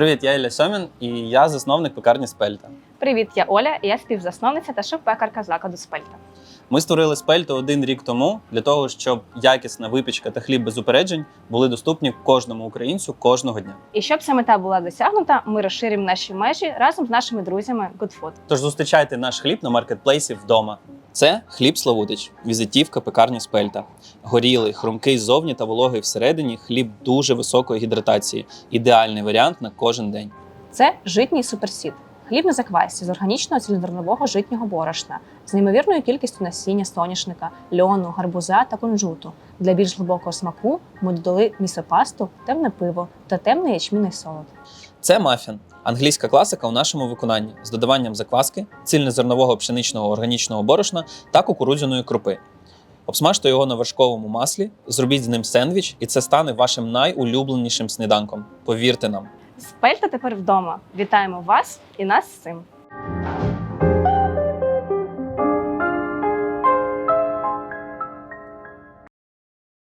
Привіт, я Ілля Сьомін і я засновник пекарні Спельта. Привіт, я Оля, і я співзасновниця та шеф-пекарка закладу Спельта. Ми створили Спельту один рік тому для того, щоб якісна випічка та хліб без упереджень були доступні кожному українцю кожного дня. І щоб ця мета була досягнута, ми розширимо наші межі разом з нашими друзями Good Food. Тож зустрічайте наш хліб на маркетплейсі вдома. Це хліб Славутич, візитівка пекарні Спельта. Горілий, хрумкий ззовні та вологий всередині хліб дуже високої гідратації. Ідеальний варіант на кожен день. Це житній суперсід. Хліб на заквасці з органічного цільнозернового житнього борошна, з неймовірною кількістю насіння соняшника, льону, гарбуза та кунжуту. Для більш глибокого смаку ми додали місопасту, темне пиво та темний ячмінний солод. Це мафін, англійська класика у нашому виконанні з додаванням закваски, цільнозернового пшеничного органічного борошна та кукурудзяної крупи. Обсмажте його на вершковому маслі, зробіть з ним сендвіч, і це стане вашим найулюбленішим сніданком. Повірте нам. Спельта тепер вдома. Вітаємо вас і нас з цим.